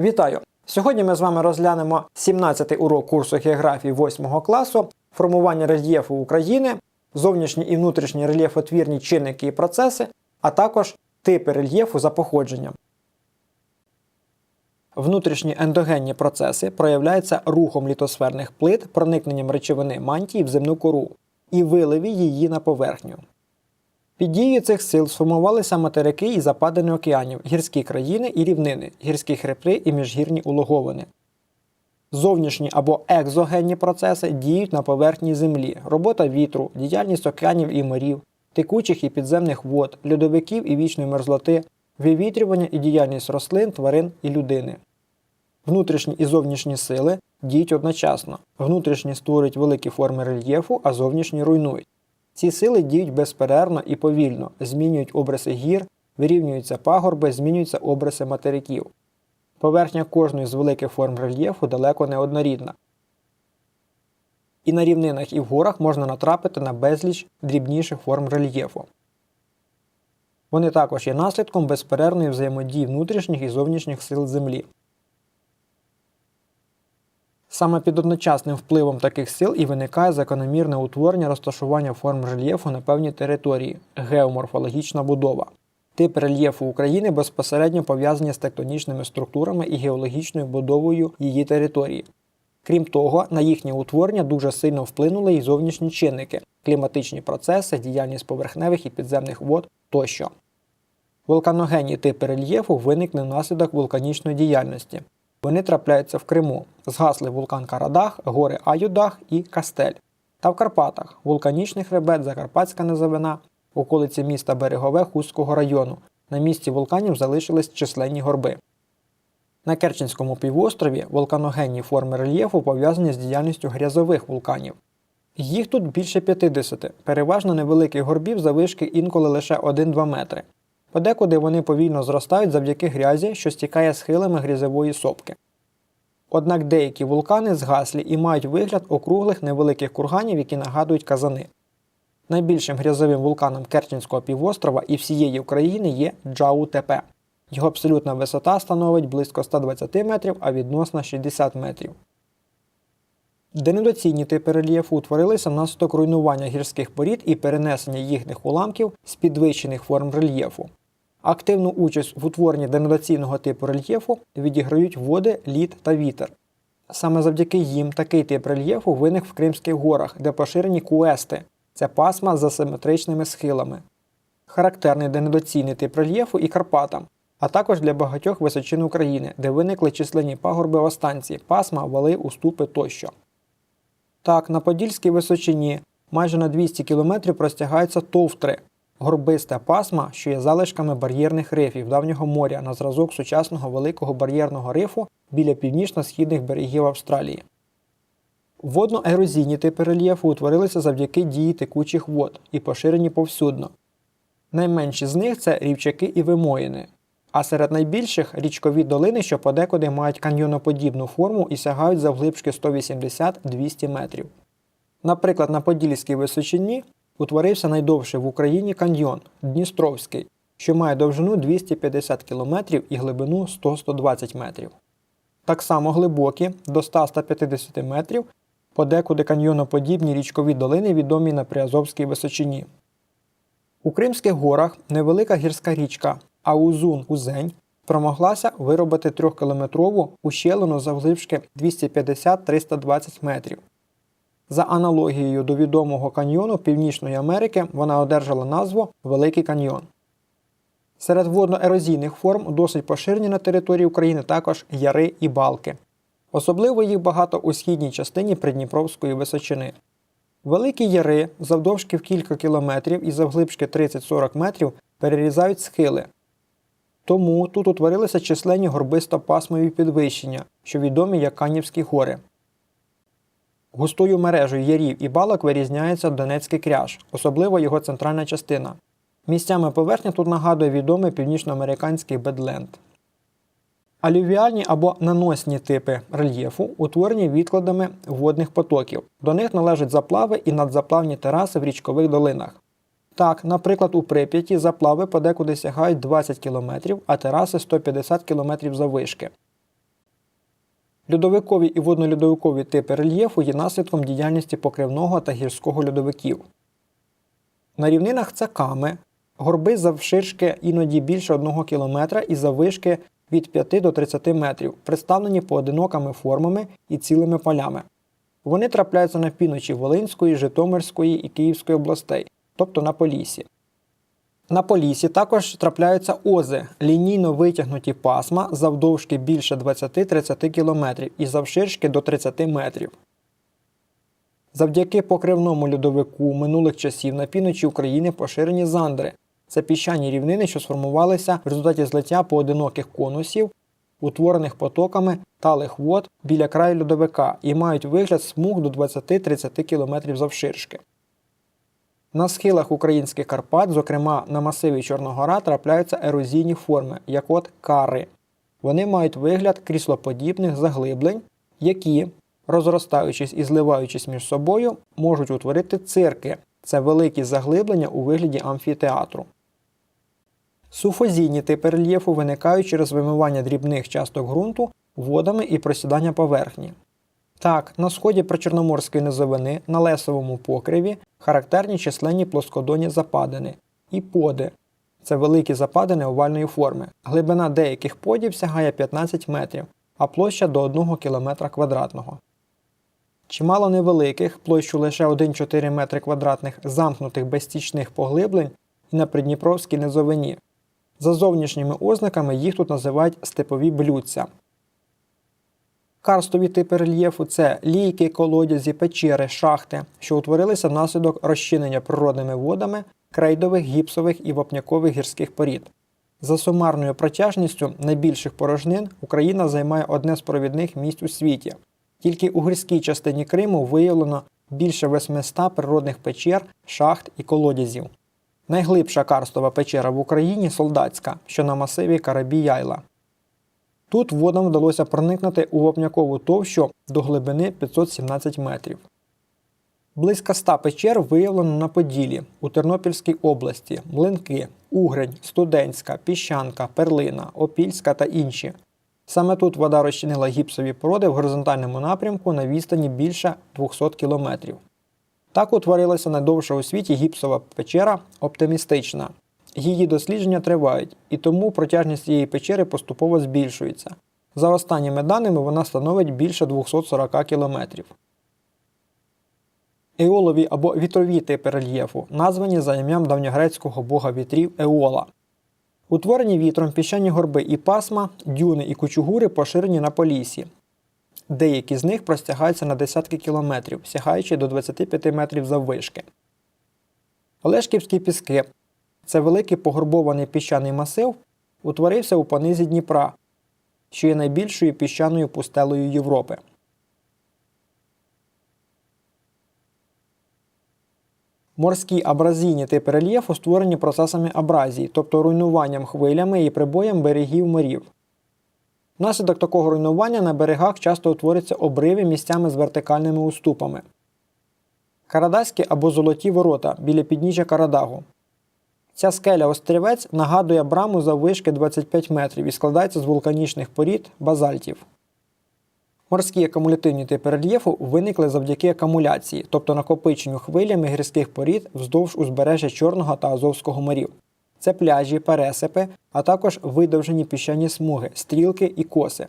Вітаю! Сьогодні ми з вами розглянемо 17-й урок курсу географії 8 класу, формування рельєфу України, зовнішні і внутрішні рельєфотвірні чинники і процеси, а також типи рельєфу за походженням. Внутрішні ендогенні процеси проявляються рухом літосферних плит, проникненням речовини мантії в земну кору і виливі її на поверхню. Під дією цих сил сформувалися материки і западини океанів, гірські країни і рівнини, гірські хребти і міжгірні улоговини. Зовнішні або екзогенні процеси діють на поверхні землі, робота вітру, діяльність океанів і морів, текучих і підземних вод, льодовиків і вічної мерзлоти, вивітрювання і діяльність рослин, тварин і людини. Внутрішні і зовнішні сили діють одночасно. Внутрішні створюють великі форми рельєфу, а зовнішні руйнують. Ці сили діють безперервно і повільно, змінюють обриси гір, вирівнюються пагорби, змінюються обриси материків. Поверхня кожної з великих форм рельєфу далеко не однорідна. І на рівнинах і в горах можна натрапити на безліч дрібніших форм рельєфу. Вони також є наслідком безперервної взаємодії внутрішніх і зовнішніх сил Землі. Саме під одночасним впливом таких сил і виникає закономірне утворення розташування форм рельєфу на певній території геоморфологічна будова. Тип рельєфу України безпосередньо пов'язані з тектонічними структурами і геологічною будовою її території. Крім того, на їхнє утворення дуже сильно вплинули і зовнішні чинники, кліматичні процеси, діяльність поверхневих і підземних вод тощо. Вулканогенні типи рельєфу виникли внаслідок вулканічної діяльності. Вони трапляються в Криму, згасли вулкан Карадах, гори Аюдах і Кастель. Та в Карпатах вулканічний хребет, Закарпатська низовина, околиці міста Берегове Хустського району. На місці вулканів залишились численні горби. На Керченському півострові вулканогенні форми рельєфу пов'язані з діяльністю грязових вулканів. Їх тут більше 50, переважно невеликих горбів завишки інколи лише 1-2 метри. Подекуди вони повільно зростають завдяки грязі, що стікає схилами грязової сопки. Однак деякі вулкани згаслі і мають вигляд округлих невеликих курганів, які нагадують казани. Найбільшим грязовим вулканом Керченського півострова і всієї України є Джау-Тепе. Його абсолютна висота становить близько 120 метрів, а відносна 60 метрів. Денедоційні типи рельєфу утворилися внаслідок руйнування гірських порід і перенесення їхніх уламків з підвищених форм рельєфу. Активну участь в утворенні денодаційного типу рельєфу відіграють води, лід та вітер. Саме завдяки їм такий тип рельєфу виник в Кримських горах, де поширені куести це пасма з асиметричними схилами. Характерний денодаційний тип рельєфу і Карпатам, а також для багатьох височин України, де виникли численні пагорби останці, пасма, вали, уступи тощо. Так, на Подільській височині майже на 200 км простягаються товтри, горбиста пасма, що є залишками бар'єрних рифів давнього моря на зразок сучасного великого бар'єрного рифу біля північно-східних берегів Австралії. Водно-ерозійні типи рельєфу утворилися завдяки дії текучих вод і поширені повсюдно. Найменші з них це рівчаки і вимоїни, а серед найбільших річкові долини, що подекуди мають каньйоноподібну форму і сягають завглибшки 180-200 метрів. Наприклад, на Подільській височині утворився найдовший в Україні каньйон Дністровський, що має довжину 250 км і глибину 100-120 метрів. Так само глибокі до 100-150 метрів, подекуди каньйоноподібні річкові долини відомі на Приазовській височині. У Кримських горах невелика гірська річка Аузун Узень промоглася виробити 3-кілометрову ущелину завглибшки 250-320 метрів. За аналогією до відомого каньйону Північної Америки вона одержала назву Великий каньйон. Серед водно-ерозійних форм досить поширені на території України також яри і балки. Особливо їх багато у східній частині Придніпровської височини. Великі яри завдовжки в кілька кілометрів і завглибшки 30-40 метрів перерізають схили. Тому тут утворилися численні горбисто-пасмові підвищення, що відомі як Канівські гори. Густою мережею ярів і балок вирізняється Донецький кряж, особливо його центральна частина. Місцями поверхня тут нагадує відомий північноамериканський бедленд. Алювіальні або наносні типи рельєфу утворені відкладами водних потоків. До них належать заплави і надзаплавні тераси в річкових долинах. Так, наприклад, у Прип'яті заплави подекуди сягають 20 км, а тераси 150 км заввишки. Льодовикові і воднольодовикові типи рельєфу є наслідком діяльності покривного та гірського льодовиків. На рівнинах це ками, горби завширшки іноді більше 1 км і заввишки від 5 до 30 метрів, представлені поодинокими формами і цілими полями. Вони трапляються на півночі Волинської, Житомирської і Київської областей, тобто на Поліссі. На Поліссі також трапляються ози, лінійно витягнуті пасма завдовжки більше 20-30 км і завширшки до 30 метрів. Завдяки покривному льодовику минулих часів на півночі України поширені зандри. Це піщані рівнини, що сформувалися в результаті злиття поодиноких конусів, утворених потоками талих вод біля краю льодовика і мають вигляд смуг до 20-30 км завширшки. На схилах українських Карпат, зокрема на масиві Чорногора, трапляються ерозійні форми, як от кари. Вони мають вигляд кріслоподібних заглиблень, які, розростаючись і зливаючись між собою, можуть утворити цирки. Це великі заглиблення у вигляді амфітеатру. Суфозійні типи рельєфу виникають через вимивання дрібних часток ґрунту водами і просідання поверхні. Так, на сході причорноморської низовини на лесовому покриві характерні численні плоскодонні западини і поди. Це великі западини овальної форми. Глибина деяких подів сягає 15 метрів, а площа до 1 км квадратного. Чимало невеликих, площу лише 1-4 метри квадратних замкнутих безстічних поглиблень і на Придніпровській низовині. За зовнішніми ознаками їх тут називають степові блюдця. Карстові типи рельєфу це лійки, колодязі, печери, шахти, що утворилися внаслідок розчинення природними водами крейдових, гіпсових і вапнякових гірських порід. За сумарною протяжністю найбільших порожнин Україна займає одне з провідних місць у світі. Тільки у гірській частині Криму виявлено більше 800 природних печер, шахт і колодязів. Найглибша карстова печера в Україні солдатська, що на масиві Карабі-Яйла. Тут водам вдалося проникнути у вапнякову товщу до глибини 517 метрів. Близько 100 печер виявлено на Поділі у Тернопільській області, Млинки, Угрень, Студентська, Піщанка, Перлина, Опільська та інші. Саме тут вода розчинила гіпсові породи в горизонтальному напрямку на відстані більше 200 км. Так утворилася найдовша у світі гіпсова печера оптимістична. Її дослідження тривають, і тому протяжність цієї печери поступово збільшується. За останніми даними вона становить більше 240 км. Еолові або вітрові типи рельєфу названі за ім'ям давньогрецького бога вітрів Еола. Утворені вітром піщані горби і пасма, дюни і кучугури поширені на полісі. Деякі з них простягаються на десятки кілометрів, сягаючи до 25 метрів заввишки. Олешківські піски це великий погорбований піщаний масив, утворився у понизі Дніпра, що є найбільшою піщаною пустелею Європи. Морські абразійні типи рельєфу створені процесами абразії, тобто руйнуванням хвилями і прибоєм берегів морів. Внаслідок такого руйнування на берегах часто утворюються обриви місцями з вертикальними уступами. Карадаські або золоті ворота біля підніжжя Карадагу. Ця скеля острівець нагадує браму заввишки 25 метрів і складається з вулканічних порід базальтів. Морські акумулятивні типи рельєфу виникли завдяки акумуляції, тобто накопиченню хвилями гірських порід вздовж узбережжя Чорного та Азовського морів. Це пляжі, пересипи, а також видовжені піщані смуги, стрілки і коси.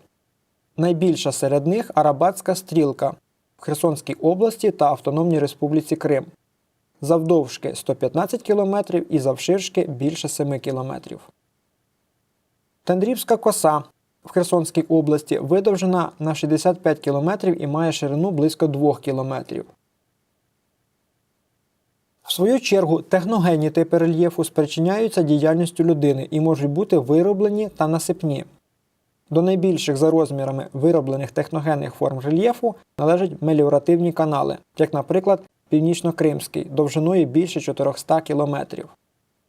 Найбільша серед них Арабатська стрілка в Херсонській області та Автономній Республіці Крим. Завдовжки 115 км і завширшки більше 7 км. Тендрівська коса в Херсонській області видовжена на 65 км і має ширину близько 2 км. В свою чергу, техногенні типи рельєфу спричиняються діяльністю людини і можуть бути вироблені та насипні. До найбільших за розмірами вироблених техногенних форм рельєфу належать меліоративні канали, як, наприклад, Північно-Кримський довжиною більше 400 км.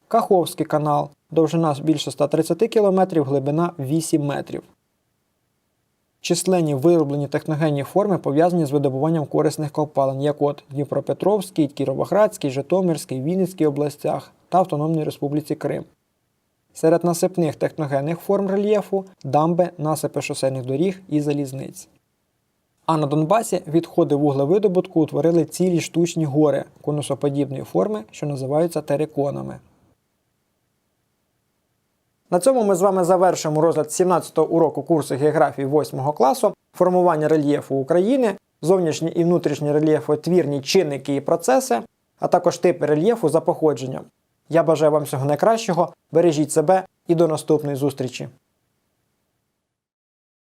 Каховський канал довжина більше 130 км, глибина 8 метрів. Численні вироблені техногенні форми пов'язані з видобуванням корисних копалин, як от Дніпропетровській, Кіровоградській, Житомирській, Вінницькій областях та Автономній Республіці Крим. Серед насипних техногенних форм рельєфу дамби, насипи шосейних доріг і залізниць. А на Донбасі відходи вуглевидобутку утворили цілі штучні гори конусоподібної форми, що називаються териконами. На цьому ми з вами завершимо розгляд 17-го уроку курсу географії 8 класу, формування рельєфу України, зовнішні і внутрішні рельєфотвірні чинники і процеси, а також типи рельєфу за походженням. Я бажаю вам всього найкращого, бережіть себе і до наступної зустрічі!